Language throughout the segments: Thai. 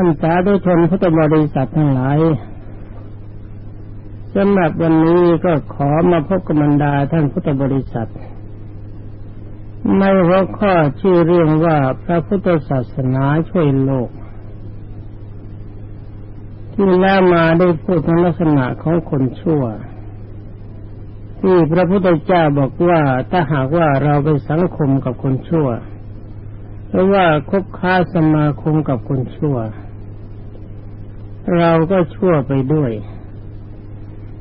ท่านสาธุชนพุทธบริษัททั้งหลายสำหรับวันนี้ก็ขอมาพบกับบรรดาท่านพุทธบริษัทในหัวข้อชื่อเรื่องว่าพระพุทธศาสนาช่วยโลก ที่แล้วมาได้พูดถึงลักษณะของคนชั่ว ที่พระพุทธเจ้าบอกว่าถ้าหากว่าเราไปสังคมกับคนชั่วหรือว่าคบค้าสมาคมกับคนชั่ว เราก็ชั่วไปด้วย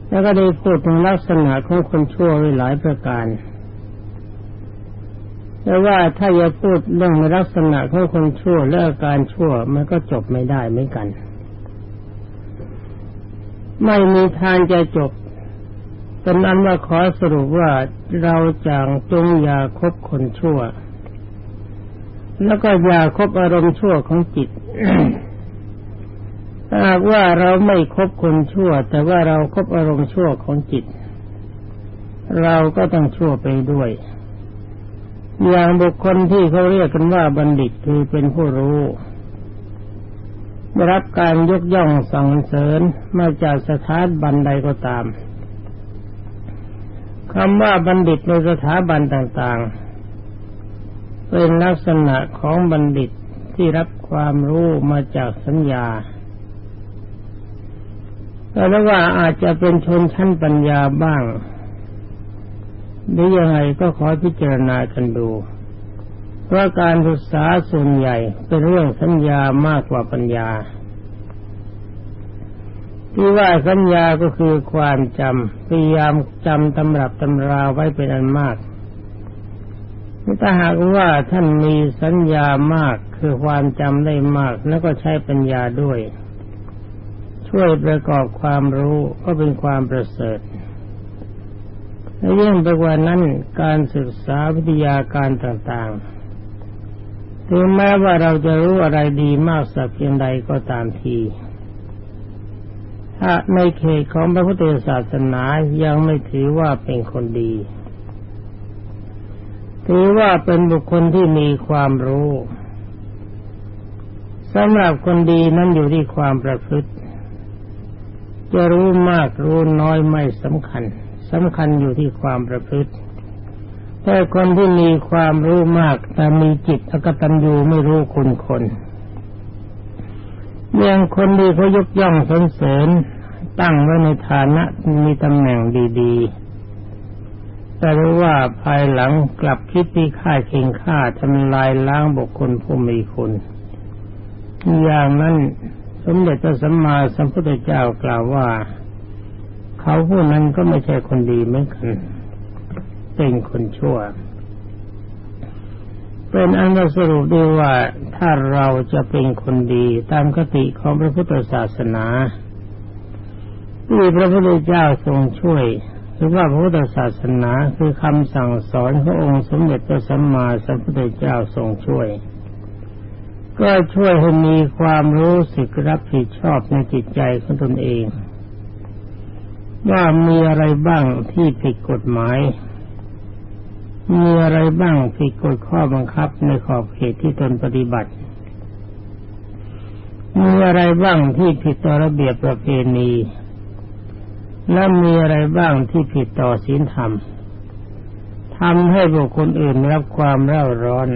แล้วก็ได้พูดถึงลักษณะของคนชั่วไว้หลายประการแต่ว่าถ้าจะพูดเรื่องลักษณะของคนชั่วและอาการชั่วมันก็จบไม่ได้เหมือนกัน ไม่มีทางจะจบเป็นนั้นว่าขอสรุปว่าเราจางจงอย่าคบคนชั่ว แล้วก็อย่าคบอารมณ์ชั่วของจิต หากว่าเราไม่คบคนชั่ว แต่ว่าเราครบอารมณ์ชั่วของจิต เราก็ต้องชั่วไปด้วย อย่างบุคคลที่เขาเรียกกันว่าบัณฑิตคือเป็นผู้รู้ได้รับการยกย่องสั่งเสริญมาจากสถาบันใดก็ตามคำว่าบัณฑิตในสถาบันต่างๆ เป็นลักษณะของบัณฑิตที่รับความรู้มาจากสัญญา แต่ว่าอาจจะเป็นชนชั้นปัญญาบ้างหรือยังไงก็ขอพิจารณากันดูเพราะการศึกษาส่วนใหญ่เป็นเรื่องสัญญามากกว่าปัญญา ที่ว่าสัญญาก็คือความจำพยายามจำตำรับตำราไว้เป็นอันมากถ้าหากว่าท่านมีสัญญามากคือความจำได้มากแล้วก็ใช้ปัญญาด้วย ช่วยประกอบความรู้ก็เป็นความประเสริฐและยิ่งไปกว่านั้นการศึกษาวิทยาการต่างๆ ถึงแม้ว่าเราจะรู้อะไรดีมากสักเพียงใดก็ตามที ถ้าในเขตของพระพุทธศาสนายังไม่ถือว่าเป็นคนดี ถือว่าเป็นบุคคลที่มีความรู้สำหรับคนดีนั้นอยู่ที่ความประพฤติ จะรู้มากรู้น้อยไม่สำคัญสำคัญอยู่ที่ความประพฤติ แต่คนที่มีความรู้มาก แต่มีจิตอกตัญญูไม่รู้คุณคนเมื่อคนดีเขายกย่องสรรเสริญตั้งไว้ในฐานะมีตำแหน่งดีๆ แต่รู้ว่าภายหลังกลับคิดที่ค่าเข่งฆ่าทำลายล้างบุคคลผู้มีคุณ อย่างนั้น สมเด็จพระสัมมาสัมพุทธเจ้ากล่าวว่า เขาผู้นั้นก็ไม่ใช่คนดีเหมือนกันเป็นคนชั่ว เป็นอันสรุปได้ว่าถ้าเราจะเป็นคนดีตามคติของพระพุทธศาสนาที่พระพุทธเจ้าทรงช่วยหรือว่าพระพุทธศาสนาคือคำสั่งสอนขององค์สมเด็จพระสัมมาสัมพุทธเจ้าทรงช่วย ก็ช่วยให้มีความรู้สึกรับผิดชอบในจิตใจของตนเอง ว่ามีอะไรบ้างที่ผิดกฎหมาย มีอะไรบ้างผิดกฎข้อบังคับในขอบเขตที่ตนปฏิบัติ มีอะไรบ้างที่ผิดต่อระเบียบประเพณี และมีอะไรบ้างที่ผิดต่อศีลธรรมทำให้บุคคลอื่นรับความเร่าร้อน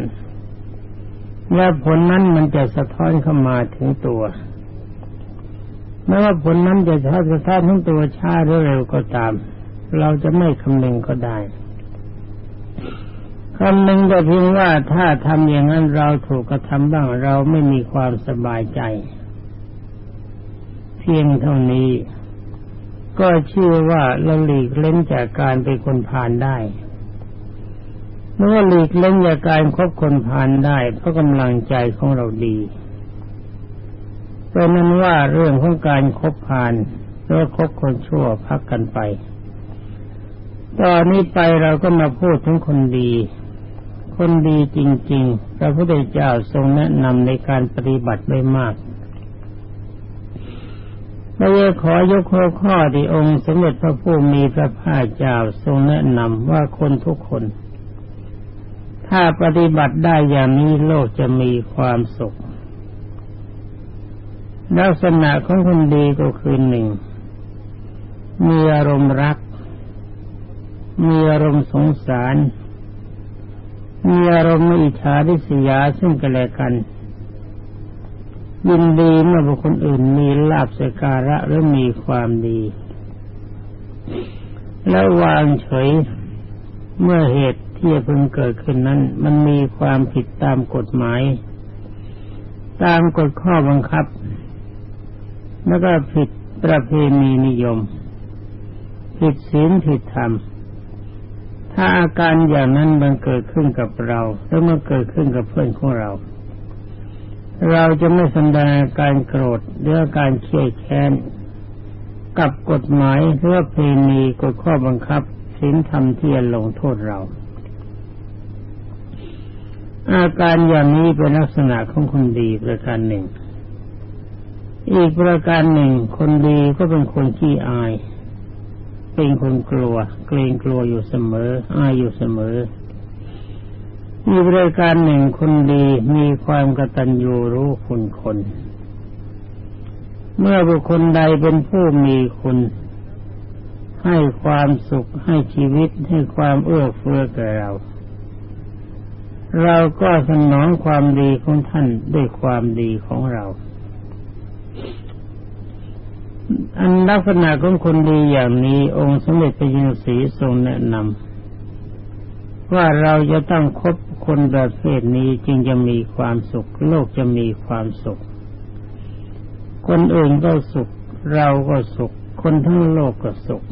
และผลนั้นมันจะสะท้อนเข้ามาถึงตัวไม่ว่าผลนั้นจะช้าสะท้อนทั้งตัวช้าหรือเร็วก็ตาม เราจะไม่คำนึงก็ได้คำนึงแต่เพียงว่าถ้าทำอย่างนั้นเราถูกกระทำบ้างเราไม่มีความสบายใจ เพียงเท่านี้ ก็เชื่อว่าเราหลีกเล่นจากการเป็นคนผ่านได้ เมื่อหลีกเล่นจากการคบคนผ่านได้ เพราะกำลังใจของเราดีเป็นนั้นว่าเรื่องของการคบผ่านหรือคบคนชั่วพักกันไป ตอนนี้ไปเราก็มาพูดถึงคนดี คนดีจริง ๆ พระพุทธเจ้าทรงแนะนำในการปฏิบัติไว้มากเราจะขอยกข้อข้อที่องค์สมเด็จพระผู้มีพระภาคเจ้าทรงแนะนำว่าคนทุกคน ถ้าปฏิบัติได้อย่างนี้โลกจะมีความสุข ลักษณะของคนดีก็คือหนึ่ง มีอารมณ์รัก มีอารมณ์สงสาร มีอารมณ์อิจฉาริษยาซึ่งกันและกัน ยินดีเมื่อบุคคลอื่นมีลาบสการะหรือมีความดี แล้ววางเฉยเมื่อเหตุ ที่เพิ่งเกิดขึ้นนั้น มันมีความผิดตามกฎหมาย ตามกฎข้อบังคับ แล้วก็ผิดประเพณีนิยม ผิดศีลผิดธรรม ถ้าอาการอย่างนั้นมันเกิดขึ้นกับเราแล้วมันเกิดขึ้นกับเพื่อนของเรา เราจะไม่แสดงการโกรธหรือการเคียดแค้นกับกฎหมายหรือเพณีกฎข้อบังคับศีลธรรมที่จะลงโทษเรา อาการอย่างนี้เป็นลักษณะของคนดีประการหนึ่ง อีกประการหนึ่ง คนดีก็เป็นคนขี้อาย เป็นคนกลัว เกรงกลัวอยู่เสมอ อายอยู่เสมอมีบริการหนึ่งคนดีมีความกตัญญูรู้คุณคน เมื่อบุคคลใดเป็นผู้มีคุณ ให้ความสุขให้ชีวิตให้ความเอื้อเฟื้อแก่เรา เราก็สนองความดีของท่านด้วยความดีของเรา อันลักษณะของคนดีอย่างนี้องค์สมเด็จพระยินสีทรงแนะนำว่าเราจะต้องคบคนประเภทนี้จึงจะมีความสุข โลกจะมีความสุข คนอื่นก็สุข เราก็สุข คนทั้งโลกก็สุข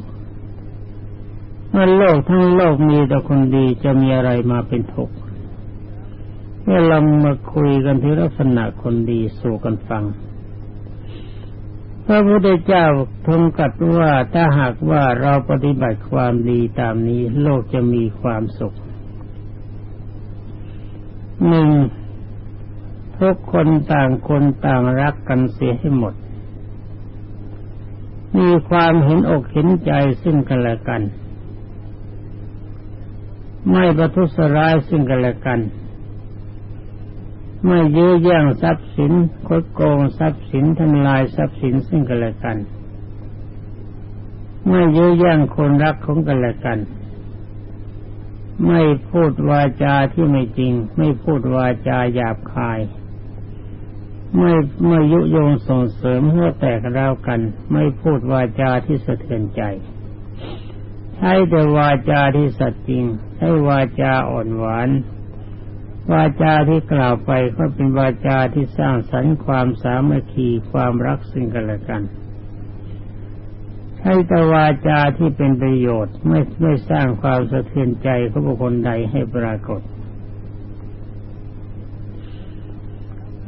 เมื่อโลกทั้งโลกมีแต่คนดีจะมีอะไรมาเป็นทุกข์ เมื่อเรามาคุยกันที่ลักษณะคนดีสู่กันฟัง พระพุทธเจ้าทรงกัดว่าถ้าหากว่าเราปฏิบัติความดีตามนี้โลกจะมีความสุขหนึ่งทุกคนต่างคนต่างรักกันเสียให้หมด มีความเห็นอกเห็นใจซึ่งกันและกัน ไม่ประทุษร้ายซึ่งกันและกัน ไม่ยื้อแย่งทรัพย์สินคดโกงทรัพย์สินทำลายทรัพย์สินซึ่งกันและกัน ไม่ยื้อแย่งคนรักของกันและกัน ไม่พูดวาจาที่ไม่จริง ไม่พูดวาจาหยาบคาย ไม่ไม่ยุยงส่งเสริมเพื่อแตกราวกัน ไม่พูดวาจาที่สะเทือนใจ ใช้แต่วาจาที่สัตย์จริง ใช้วาจาอ่อนหวาน วาจาที่กล่าวไปก็เป็นวาจาที่สร้างสรรค์ความสามัคคีความรักซึ่งกันและกันให้แต่วาจาที่เป็นประโยชน์ไม่ไม่สร้างความสะเทือนใจของบุคคลใดให้ปรากฏ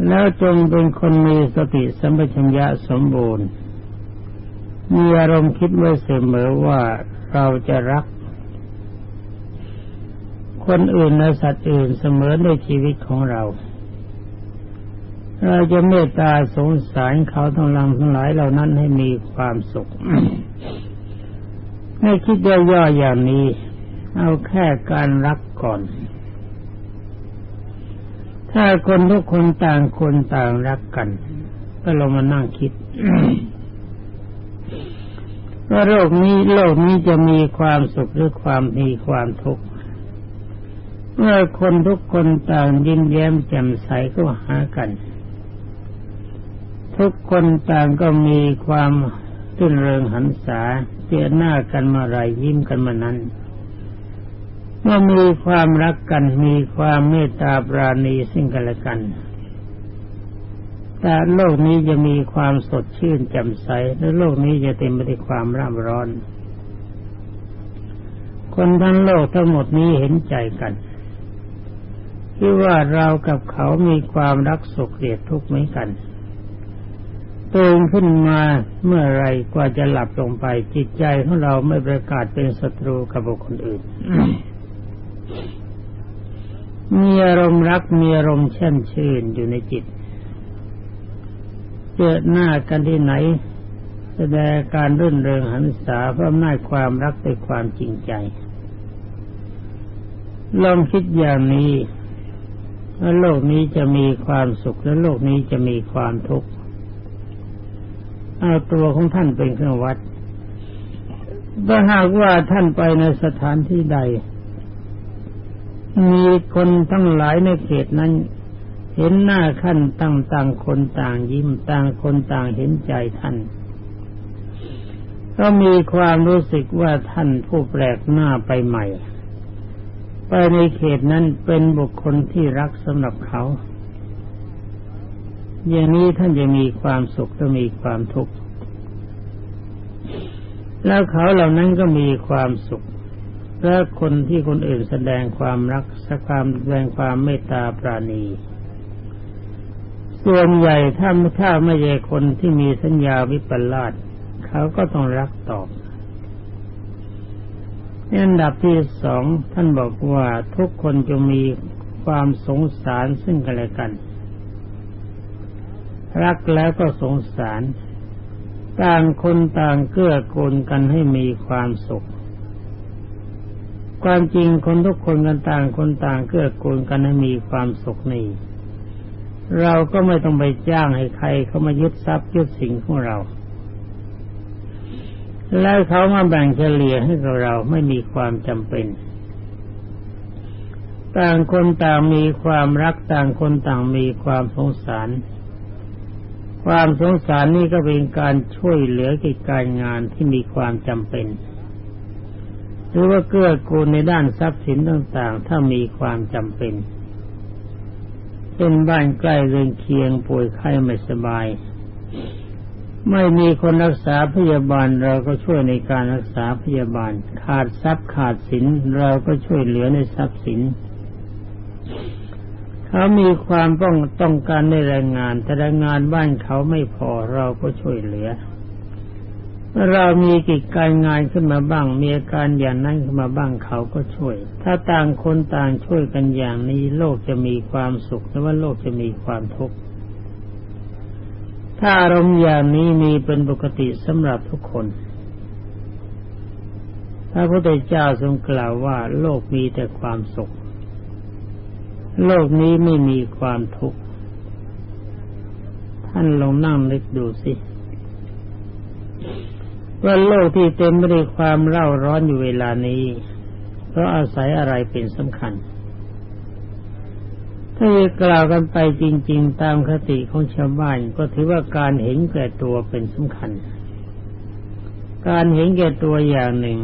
แล้วจงเป็นคนมีสติสัมปชัญญะสมบูรณ์ มีอารมณ์คิดไว้เสมอว่าเราจะรัก คนอื่นและสัตว์อื่นเสมอในชีวิตของเรา เราจะเมตตาสงสารเขาทั้งหลังทั้งหลายเหล่านั้นให้มีความสุขให้คิดย่อๆอย่างนี้ เอาแค่การรักก่อน ถ้าคนทุกคนต่างคนต่างรักกัน ก็ลงมานั่งคิดว่าโลกนี้โลกนี้จะมีความสุขหรือความมีความทุกข์ เมื่อคนทุกคนต่างยิ้มแย้มแจ่มใสก็หากัน ทุกคนต่างก็มีความตื่นเริงหันษาเจอหน้ากันมาไรยิ้มกันมานั้นเมื่อมีความรักกันมีความเมตตาปราณีซึ่งกันและกัน แต่โลกนี้จะมีความสดชื่นแจ่มใสและโลกนี้จะเต็มไปด้วยความร่ำร้อน คนทั้งโลกทั้งหมดนี้เห็นใจกัน ที่ว่าเรากับเขามีความรักสุขเกลียดทุกข์เหมือนกันตื่นขึ้นมาเมื่อไรกว่าจะหลับลงไป จิตใจของเราไม่ประกาศเป็นศัตรูกับบุคคลอื่น มีอารมณ์รักมีอารมณ์แช่มชื่นอยู่ในจิต เจอหน้ากันที่ไหน แสดงการรื่นเริงหันษาเพิ่มหน้าความรักด้วยความจริงใจ ลองคิดอย่างนี้ ว่าโลกนี้จะมีความสุขและโลกนี้จะมีความทุกข์เอาตัวของท่านเป็นเครื่องวัดถ้าหากว่าท่านไปในสถานที่ใด มีคนทั้งหลายในเขตนั้น เห็นหน้าขั้นต่างต่างคนต่างยิ้มต่างคนต่างเห็นใจท่าน ก็มีความรู้สึกว่าท่านผู้แปลกหน้าไปใหม่ ไปในเขตนั้นเป็นบุคคลที่รักสำหรับเขา อย่างนี้ท่านจะมีความสุขจะมีความทุกข์แล้วเขาเหล่านั้นก็มีความสุข และคนที่คนอื่นแสดงความรักสักความแสดงความเมตตาปราณี ส่วนใหญ่ถ้าถ้าไม่ใช่คนที่มีสัญญาวิปลาสเขาก็ต้องรักตอบ อันดับที่สองท่านบอกว่าทุกคนจะมีความสงสารซึ่งกันและกัน รักแล้วก็สงสาร ต่างคนต่างเกื้อกูลกันให้มีความสุข ความจริงคนทุกคนกันต่างคนต่างเกื้อกูลกันให้มีความสุขนี่เราก็ไม่ต้องไปจ้างให้ใครเขามายึดทรัพย์ยึดสิ่งของเรา แล้วเขามาแบ่งเฉลี่ยให้กับเราไม่มีความจำเป็น ต่างคนต่างมีความรักต่างคนต่างมีความสงสาร ความสงสารนี่ก็เป็นการช่วยเหลือกิจการงานที่มีความจำเป็น หรือว่าเกื้อกูลในด้านทรัพย์สินต่างๆ ถ้ามีความจำเป็นเป็นบ้านใกล้เรือนเคียงป่วยไข้ไม่สบาย ไม่มีคนรักษาพยาบาลเราก็ช่วยในการรักษาพยาบาล ขาดทรัพย์ขาดสินเราก็ช่วยเหลือในทรัพย์สิน เขามีความต้องต้องการในแรงงาน แต่แรงงานบ้านเขาไม่พอเราก็ช่วยเหลือเมื่อเรามีกิจการงานขึ้นมาบ้าง มีอาการอย่างนั้นขึ้นมาบ้างเขาก็ช่วย ถ้าต่างคนต่างช่วยกันอย่างนี้ โลกจะมีความสุขแต่ว่าโลกจะมีความทุกข์ ถ้าอารมณ์อย่างนี้มีเป็นปกติสำหรับทุกคนพระพุทธเจ้าทรงกล่าวว่าโลกมีแต่ความสุข โลกนี้ไม่มีความทุกข์ ท่านลองนั่งนึกดูสิว่าโลกที่เต็มไปด้วยความเร่าร้อนอยู่เวลานี้ เพราะอาศัยอะไรเป็นสำคัญ ถ้าจะกล่าวกันไปจริง ๆ ตามคติของชาวบ้านก็ถือว่าการเห็นแก่ตัวเป็นสำคัญ การเห็นแก่ตัวอย่างหนึ่ง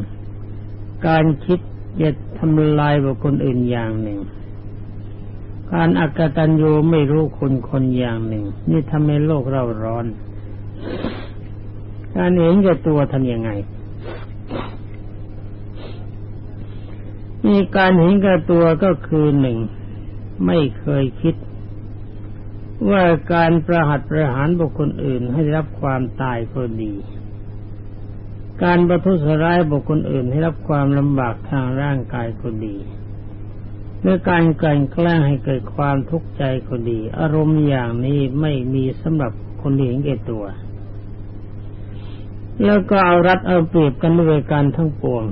การคิดจะทำลายบุคคลอื่นอย่างหนึ่ง การอักตันยูไม่รู้คุณคนอย่างหนึ่ง นี่ทำให้โลกเราร้อน การเห็นแก่ตัวทำยังไงมีการเห็นแก่ตัวก็คือหนึ่ง ไม่เคยคิด ว่าการประหัตประหารบุคคลอื่นให้รับความตายก็ดี การประทุษร้ายบุคคลอื่นให้รับความลำบากทางร่างกายก็ดีหรือการกลั่นแกล้งให้เกิดความทุกข์ใจก็ดี อารมณ์อย่างนี้ไม่มีสำหรับคนเห็นแก่ตัว แล้วก็เอารัดเอาเปรียบกันด้วยการทั้งปวง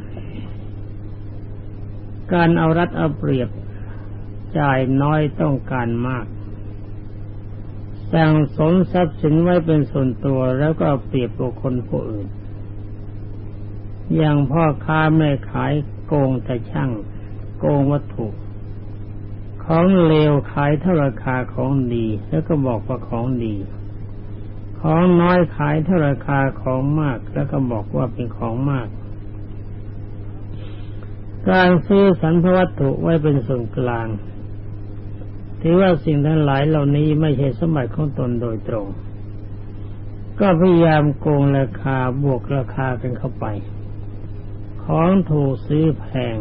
การเอารัดเอาเปรียบ จ่ายน้อยต้องการมากสั่งสมทรัพย์สินไว้เป็นส่วนตัวแล้วก็เปรียบบุคคลผู้อื่น อย่างพ่อค้าแม่ขายโกงแต่ช่าง โกงวัตถุ ของเลวขายเท่าราคาของดี แล้วก็บอกว่าของดี ของน้อยขายเท่าราคาของมาก แล้วก็บอกว่าเป็นของมากการซื้อสรรพวัตถุไว้เป็นส่วนกลาง ถือว่าสิ่งทั้งหลายเหล่านี้ไม่ใช่สมบัติของตนโดยตรง ก็พยายามโกงราคาบวกราคากันเข้าไป ของถูกซื้อแพง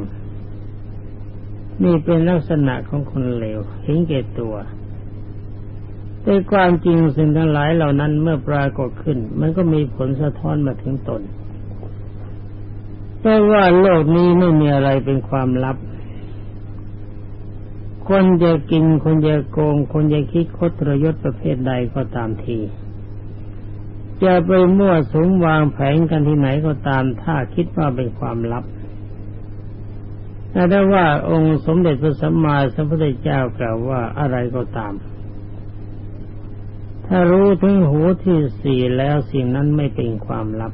นี่เป็นลักษณะของคนเลวเห็นแก่ตัวแต่ความจริงสิ่งทั้งหลายเหล่านั้นเมื่อปรากฏขึ้น มันก็มีผลสะท้อนมาถึงตนเพราะว่าโลกนี้ไม่มีอะไรเป็นความลับ คนจะกินคนจะโกง คนจะคิดคดทรยศประเภทใดก็ตามที จะไปมั่วสมวางแผนกันที่ไหนก็ตามถ้าคิดว่าเป็นความลับแต่ได้ว่าองค์สมเด็จพระสัมมาสัมพุทธเจ้ากล่าวว่าอะไรก็ตาม ถ้ารู้ถึงหูที่สี่แล้วสิ่งนั้นไม่เป็นความลับ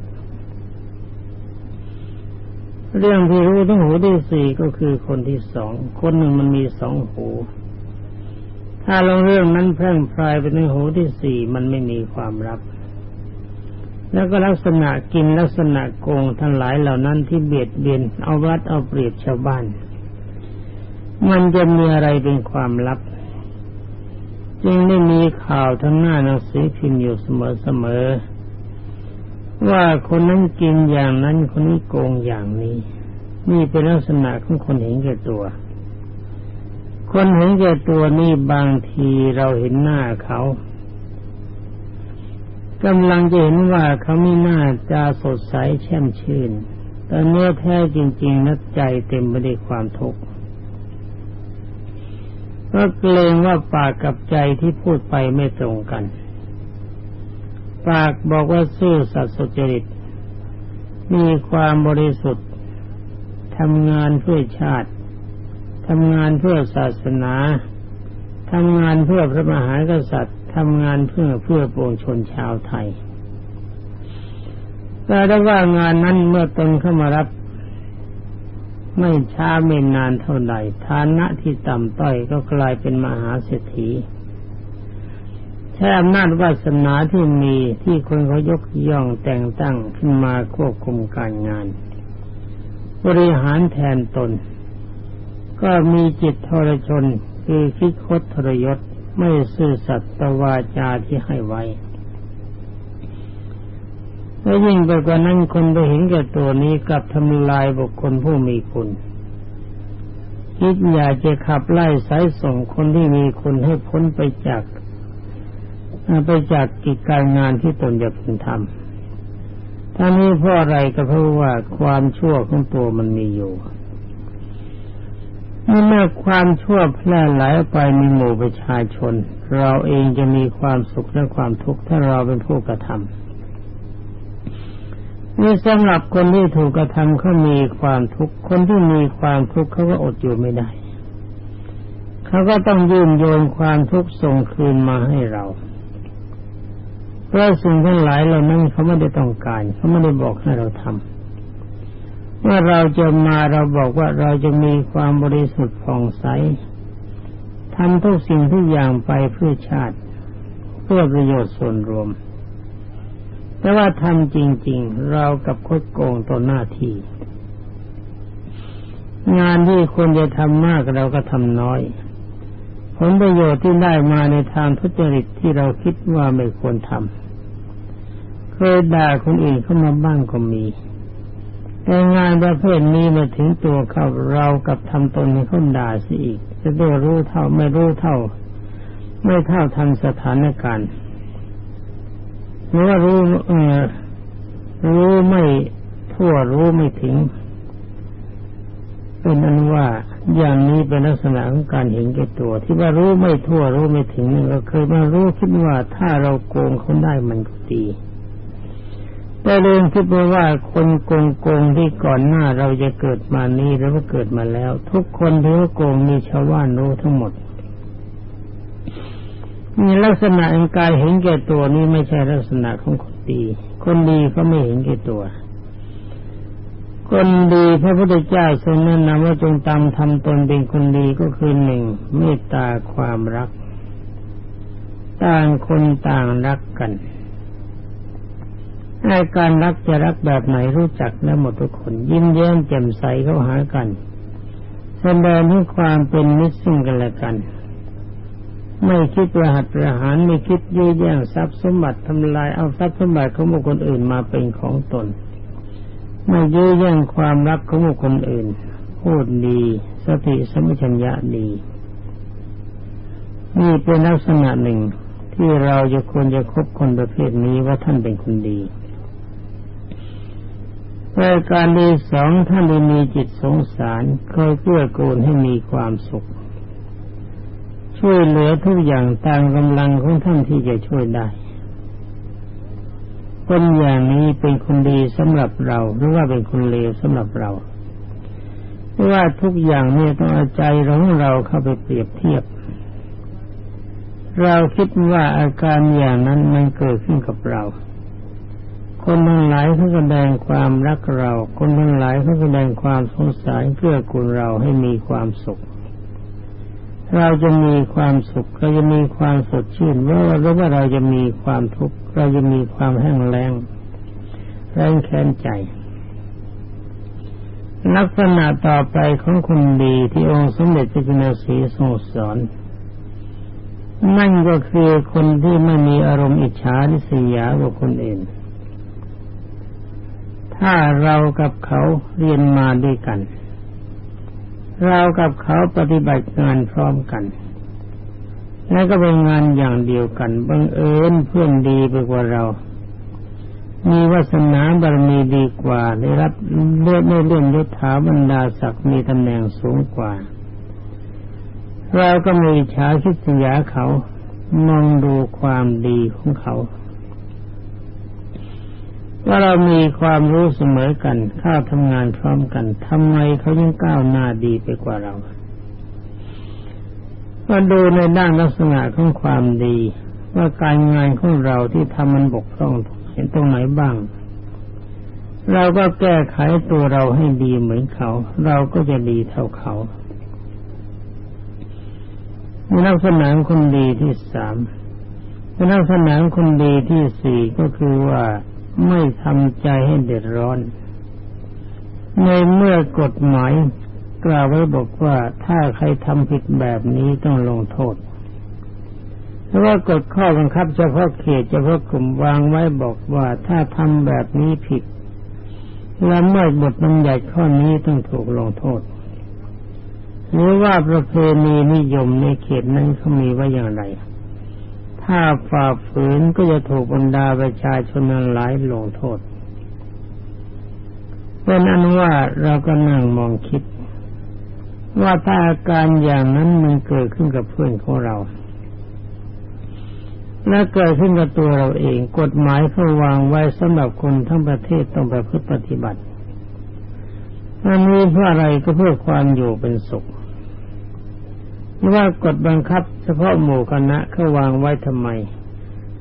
เรื่องที่รู้ถึงหูที่สี่ก็คือคนที่สอง คนหนึ่งมันมีสองหู ถ้าลงเรื่องนั้นแพร่งพรายไปถึงหูที่สี่มันไม่มีความลับแล้วก็ลักษณะกินลักษณะโกงทั้งหลายเหล่านั้นที่เบียดเบียนเอาวัดเอาเปรียบชาวบ้าน มันจะมีอะไรเป็นความลับ จึงได้มีข่าวทั้งหน้าหนังสือพิมพ์อยู่เสมอๆ ว่าคนนั้นกินอย่างนั้นคนนี้โกงอย่างนี้ นี่เป็นลักษณะของคนเห็นแก่ตัว คนเห็นแก่ตัวนี่บางทีเราเห็นหน้าเขากำลังจะเห็นว่าเขามีหน้าจาสดใสแช่มชื่น แต่เนื้อแท้จริง ๆ นักใจเต็มไปด้วยความทุกข์ก็เกรงว่าปากกับใจที่พูดไปไม่ตรงกัน ปากบอกว่าซื่อสัตย์สุจริต มีความบริสุทธิ์ทำงานเพื่อชาติทำงานเพื่อศาสนาทำงานเพื่อพระมหากษัตริย์ทำงานเพื่อเพื่อปวงชนชาวไทย แต่ได้ว่างานนั้นเมื่อตนเข้ามารับ ไม่ช้าไม่นานเท่าใดฐานะที่ต่ำต้อยก็กลายเป็นมหาเศรษฐี ใช้อำนาจวาสนาที่มีที่คนเขายกย่องแต่งตั้งขึ้นมาควบคุมการงาน บริหารแทนตน ก็มีจิตทรชนคือคิดคดทรยศไม่ซื่อสัตย์ตวาจาที่ให้ไว้และยิ่งไปกว่านั้นคนไปเห็นแก่ตัวนี้กับทำลายบุคคลผู้มีคุณคิดอยากจะขับไล่สายส่งคนที่มีคุณให้พ้นไปจาก ไปจากกิจการงานที่ตนจะพึงทำท่านี้เพราะอะไรก็เพราะว่าความชั่วของตัวมันมีอยู่เมื่อความชั่วแพร่หลายไปในหมู่ประชาชน เราเองจะมีความสุขและความทุกข์ถ้าเราเป็นผู้กระทำนี่สำหรับคนที่ถูกกระทำเขามีความทุกข์คนที่มีความทุกข์เขาก็อดอยู่ไม่ได้ เขาก็ต้องยื่นโยนความทุกข์ส่งคืนมาให้เรา เพราะสิ่งทั้งหลายเหล่านั้นเขาไม่ได้ต้องการเขาไม่ได้บอกให้เราทำเมื่อเราจะมาเราบอกว่าเราจะมีความบริสุทธิ์ผ่องใสทำทุกสิ่งทุกอย่างไปเพื่อชาติ เพื่อประโยชน์ส่วนรวม แต่ว่าทำจริง ๆ เรากับคดโกงต่อหน้าที่ งานที่ควรจะทำมากเราก็ทำน้อย ผลประโยชน์ที่ได้มาในทางทุจริตที่เราคิดว่าไม่ควรทำ เคยด่าคนอื่นเข้ามาบ้างก็มีแต่งานประเภทนี้มาถึงตัวเขาเรากับทำตนให้คนด่าสิอีก จะได้รู้เท่าไม่รู้เท่า ไม่เท่าทันสถานการณ์หรือว่ารู้เออรู้ไม่ทั่วรู้ไม่ถึง เป็นอันว่าอย่างนี้เป็นลักษณะของการเห็นแก่ตัว ที่ว่ารู้ไม่ทั่วรู้ไม่ถึงเราเคยมารู้คิดว่าถ้าเราโกงเขาได้มันก็ดี แต่เรื่องคิดว่าคนโกงโกงที่ก่อนหน้าเราจะเกิดมานี้หรือว่าเกิดมาแล้ว ทุกคนที่ว่าโกงมีชาวบ้านรู้ทั้งหมดมีลักษณะองกายเห็นแก่ตัวนี้ไม่ใช่ลักษณะของคนดี คนดีก็ไม่เห็นแก่ตัว คนดีพระพุทธเจ้าทรงแนะนำว่าจงตามทำตนเป็นคนดีก็คือหนึ่งเมตตาความรัก ต่างคนต่างรักกัน ในการรักจะรักแบบไหนรู้จักและหมดทุกคน ยิ้มแย้มแจ่มใสเข้าหากันแสดงถึงความเป็นมิตรซึ่งกันและกัน ไม่คิดประหัตประหารไม่คิดยื้อแย่งทรัพย์สมบัติทำลายเอาทรัพย์สมบัติของบุคคลอื่นมาเป็นของตน ไม่ยื้อแย่งความรักของบุคคลอื่น พูดดี สติสมัชัญญะดีนี่เป็นลักษณะหนึ่งที่เราจะควรจะคบคนประเภทนี้ว่าท่านเป็นคนดี รายการที่สองท่านได้มีจิตสงสารเคยเกื้อกูลให้มีความสุข ช่วยเหลือทุกอย่างตามกำลังของท่านที่จะช่วยได้คนอย่างนี้เป็นคนดีสำหรับเราหรือว่าเป็นคนเลวสำหรับเราเพราะว่าทุกอย่างเนี่ยต้องอาใจของเราเข้าไปเปรียบเทียบ เราคิดว่าอาการอย่างนั้นมันเกิดขึ้นกับเรา คนทั้งหลายเขาแสดงความรักเรา คนทั้งหลายเขาแสดงความสงสารเพื่อกุลเราให้มีความสุข เราจะมีความสุขเราจะมีความสดชื่นว่าหรือว่าเราจะมีความทุกข์เราจะมีความแห้งแล้งแรงแค้นใจ ลักษณะต่อไปของคนดีที่องค์สมเด็จพระจินสีทรงสอนนั่นก็คือคนที่ไม่มีอารมณ์อิจฉาริษยากับคนอื่น ถ้าเรากับเขาเรียนมาด้วยกัน เรากับเขาปฏิบัติงานพร้อมกันและก็เป็นงานอย่างเดียวกันบังเอิญเพื่อนดีไปกว่าเรา มีวาสนาบารมีดีกว่า ได้รับเลือดไม่เลื่อนยศถาบรรดาศักดิ์มีตำแหน่งสูงกว่า เราก็มีฉาคิดยาเขามองดูความดีของเขา ว่าเรามีความรู้เสมอกันข้าทำงานพร้อมกันทำไมเขายังก้าวหน้าดีไปกว่าเราก็ดูในด้านลักษณะของความดี ว่าการงานของเราที่ทำมันบกพร่องเห็นตรงไหนบ้าง เราก็แก้ไขตัวเราให้ดีเหมือนเขา เราก็จะดีเท่าเขาลักษณะคนดีที่สามลักษณะคนดีที่สี่ก็คือว่า ไม่ทำใจให้เดือดร้อน ในเมื่อกฎหมายกล่าวไว้บอกว่าถ้าใครทำผิดแบบนี้ต้องลงโทษเพราะว่ากฎข้อบังคับเฉพาะเขตเฉพาะกลุ่มวางไว้บอกว่าถ้าทำแบบนี้ผิดและเมื่อบทบัญญัติข้อนี้ต้องถูกลงโทษ หรือว่าประเพณีนิยมในเขตนั้นเขามีไว่าอย่างไร ถ้าฝ่าฝืนก็จะถูกบรรดาประชาชนหลายลงโทษ เป็นอันว่าเราก็นั่งมองคิด ว่าถ้าอาการอย่างนั้นมันเกิดขึ้นกับเพื่อนของเรา และเกิดขึ้นกับตัวเราเอง กฎหมายเขาวางไว้สำหรับคนทั้งประเทศต้องประพฤติปฏิบัติอันนี้เพื่ออะไรก็เพื่อความอยู่เป็นสุข ว่ากฎบังคับ เฉพาะหมู่คณะเขาวางไว้ทำไม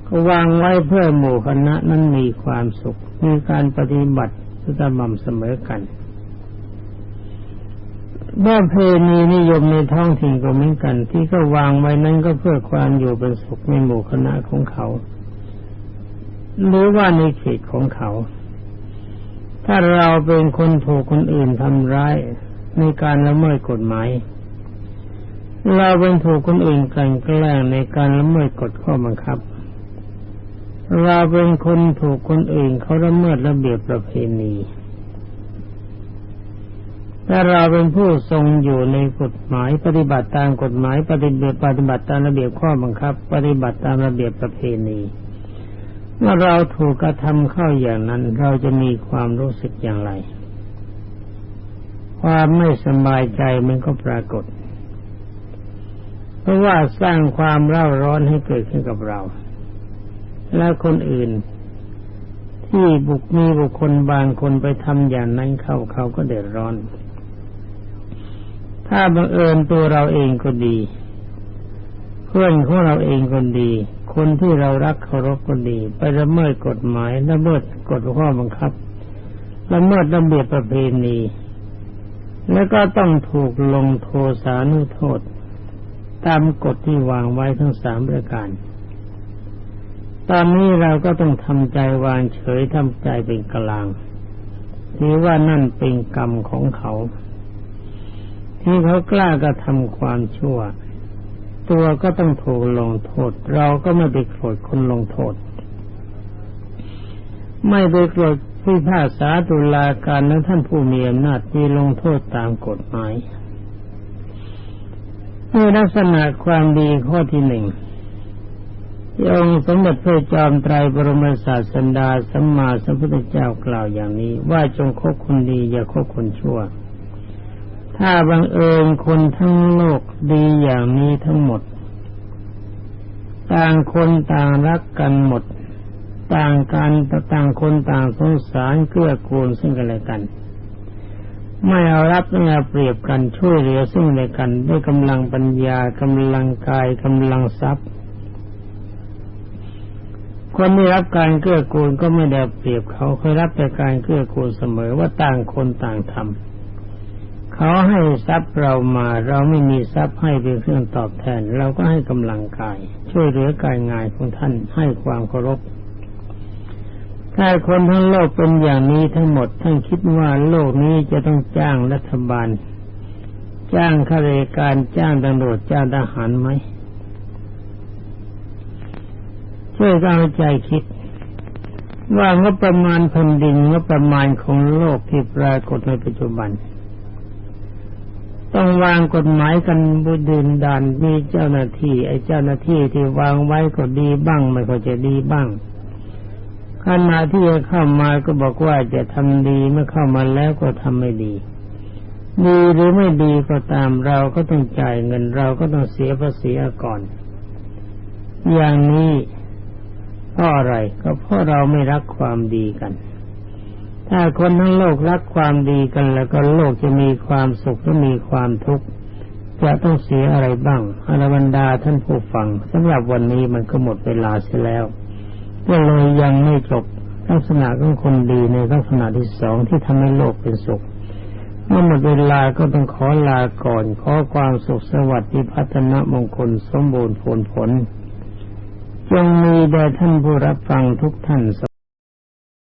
เขาวางไว้เพื่อหมู่คณะนั้นมีความสุข มีการปฏิบัติสม่ำเสมอกันบ้านเพณีนิยมในท้องถิ่นก็เหมือนกัน ที่ก็วางไว้นั้นก็เพื่อความอยู่เป็นสุขในหมู่คณะของเขา หรือว่าในเขตของเขา ถ้าเราเป็นคนถูกคนอื่นทำร้ายในการละเมิดกฎหมาย เราเป็นถูกคนอื่นกันแกล้งในการละเมิดกฎข้อบังคับ เราเป็นคนถูกคนอื่นเขาละเมิดระเบียบประเพณีแต่เราเป็นผู้ทรงอยู่ในกฎหมายปฏิบัติตามกฎหมายปฏิบัติปฏิบัติตามระเบียบข้อบังคับ ปฏิบัติตามระเบียบประเพณีเมื่อเราถูกกระทำเข้าอย่างนั้น เราจะมีความรู้สึกอย่างไร ความไม่สบายใจมันก็ปรากฏ ราะว่าสร้างความเร่าร้อนให้เกิดขึ้นกับเรา และคนอื่น ที่บุกมีบุคคลบางคนไปทำอย่างนั้นเขาเขาก็เดือดร้อน ถ้าบังเอิญตัวเราเองก็ดี เพื่อนของเราเองก็ดี คนที่เรารักเคารพก็ดี ไปละเมิดกฎหมายละเมิดกฎข้อบังคับละเมิดระเบียบประเพณี แล้วก็ต้องถูกลงโทษสานุโทษ ตามกฎที่วางไว้ทั้งสามประการ ตอนนี้เราก็ต้องทำใจวางเฉยทำใจเป็นกลางถือว่านั่นเป็นกรรมของเขา ที่เขากล้ากระทำความชั่ว ตัวก็ต้องถูกลงโทษ เราก็ไม่ไปโกรธคนลงโทษ ไม่ไปโกรธผู้พาษาตุลาการและท่านผู้มีอำนาจมีลงโทษตามกฎหมาย นี่ลักษณะความดีข้อที่หนึ่งองค์สมเด็จพระจอมไตรบรมศาสดาสัมมาสัมพุทธเจ้ากล่าวอย่างนี้ ว่าจงคบคนดี อย่าคบคนชั่ว ถ้าบังเอิญคนทั้งโลกดีอย่างนี้ทั้งหมด ต่างคนต่างรักกันหมด ต่างกันต่างคนต่างสงสารเกื้อกูลซึ่งกันและกัน ไม่เอารับไม่เอาเปรียบกันช่วยเหลือซึ่งในกัน ด้วยกำลังปัญญากำลังกายกำลังทรัพย์ คนที่รับการเกื้อกูลก็ไม่ได้เปรียบเขาเคยรับแต่การเกื้อกูลเสมอว่าต่างคนต่างทำเขาให้ทรัพย์เรามาเราไม่มีทรัพย์ให้เป็นเครื่องตอบแทน เราก็ให้กำลังกาย ช่วยเหลือการงานของท่านให้ความเคารพ ถ้าคนทั้งโลกเป็นอย่างนี้ทั้งหมดท่านคิดว่าโลกนี้จะต้องจ้างรัฐบาล จ้างข้าราชการจ้างตำรวจจ้างทหารไหมช่วยเอาใจคิด ว่างบประมาณแผ่นดินงบประมาณของโลกที่ปรากฏในปัจจุบัน ต้องวางกฎหมายกันบุดินดานมีเจ้าหน้าที่ไอ้เจ้าหน้าที่ที่วางไว้ก็ดีบ้างไม่ก็จะดีบ้าง ขณะที่จะเข้ามาก็บอกว่าจะทำดีเมื่อเข้ามาแล้วก็ทำไม่ดี ดีหรือไม่ดีก็ตามเราก็ต้องจ่ายเงินเราก็ต้องเสียภาษีก่อน อย่างนี้เพราะอะไรก็เพราะเราไม่รักความดีกัน ถ้าคนทั้งโลกรักความดีกัน แล้วก็โลกจะมีความสุขและมีความทุกข์จะต้องเสียอะไรบ้างอรบรรดาท่านผู้ฟังสำหรับวันนี้มันก็หมดเวลาเสียแล้ว ก็เลยยังไม่จบลักษณะของคนดีในลักษณะที่สองที่ทำให้โลกเป็นสุขเมื่อหมดเวลาก็ต้องขอลาก่อน ขอความสุขสวัสดิ์พัฒนมงคลสมบูรณ์ผลผลจงมีแด่ท่านผู้รับฟังทุกท่าน